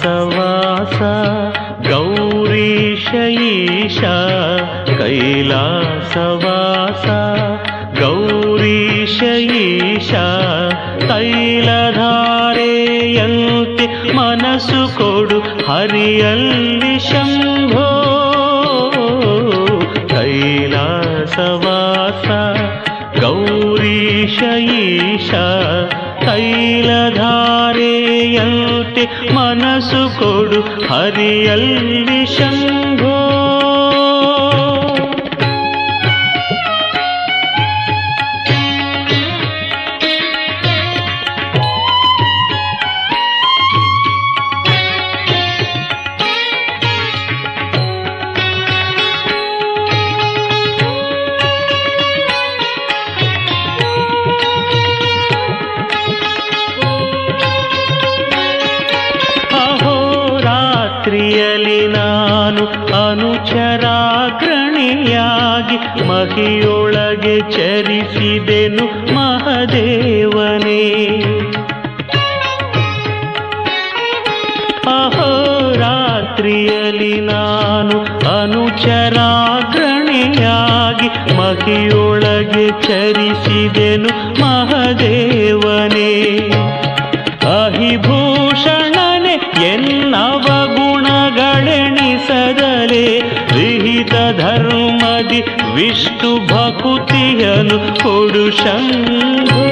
स गौरीशईशा गौरीशईश कैलासवास गौरीशईशा कैलधारेयल्ति मनसु कोडु हरियल्लिशं शम्भो कैलासवास गौरीशईशा यल्टि मनसु कोडु हरियल् निषङ्गो ಚರಾಗ್ರಣೆಯಾಗಿ ಮಹಿಯೊಳಗೆ ಚರಿಸಿದೆನು ಮಹದೇವನೇ ಅಹೋರಾತ್ರಿಯಲ್ಲಿ ನಾನು ಅನುಚರಾಗ್ರಣಿಯಾಗಿ ಮಹಿಯೊಳಗೆ ಚರಿಸಿದೆನು ಮಹದೇವನೇ ವಿಷ್ಣು ಭಕುತಿಯನು ಕೊಡುಷಂಭೋ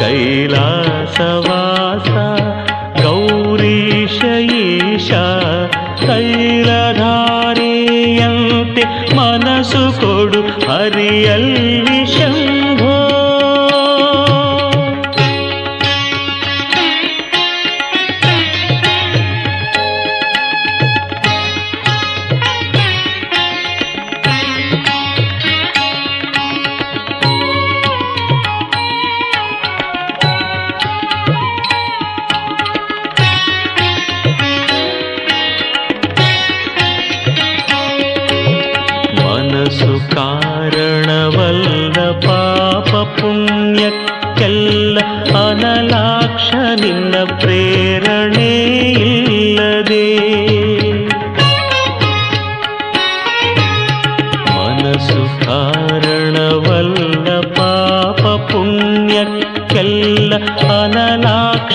ಕೈಲಾಸವಾಸ ಗೌರೀಶ ಈಶ ಕೈಲಧಾರಿಯಂತೆ ಮನಸ್ಸು ಕೊಡು ಹರಿಯಲ್ಲಿ കാരണവല്ല പാപ പുണ്യക്കല്ല അനലാക്ഷ നിന്ന പ്രേരണയില്ലതേ മനസ്സു കാരണവല്ല പാപ പുണ്യക്കല്ല അനലാക്ഷ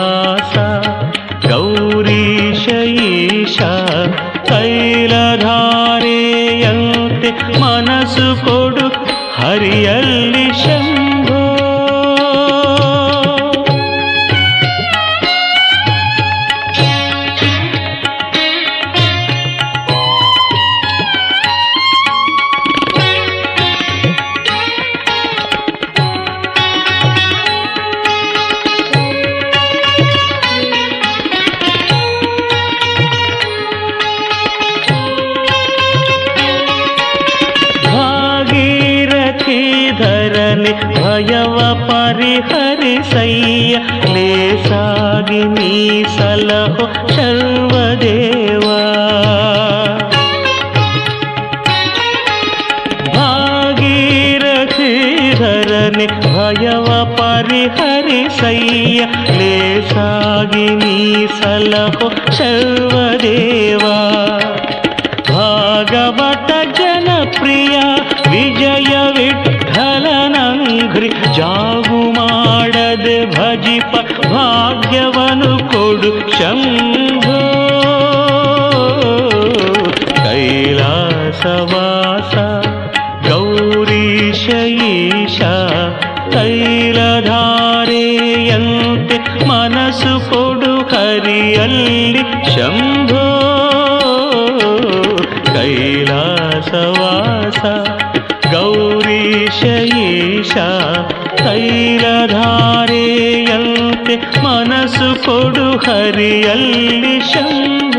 ಪರಿಹರಿಸಯ್ಯ ಕ್ಲೇಸಾಗಿ ಮೀಸಲಹು ಸರ್ವದೇವ ಭಾಗೀರಥೀಧರನೆ ಭಯವ ಪರಿಹರಿಸಯ್ಯ ಕ್ಲೇಸಾಗಿ ಮೀಸಲಹು ಸರ್ವದೇವ ಭಾಗವತ ಜನಪ್ರಿಯ ವಿಜಯ ಜಾಗು ಮಾಡದೆ ಭಜಿಪ ಭಾಗ್ಯವನು ಕೊಡು ಶಂಭೋ ಕೈಲಾಸವಾಸ ಗೌರೀಶ ಈಶ ಮನಸು ಮನಸ್ಸು ಕೊಡು ಹರಿಯಲ್ಲಿ ಶಂಭು ऐरधारे अन्ते मनसु पुडु हरिalli शं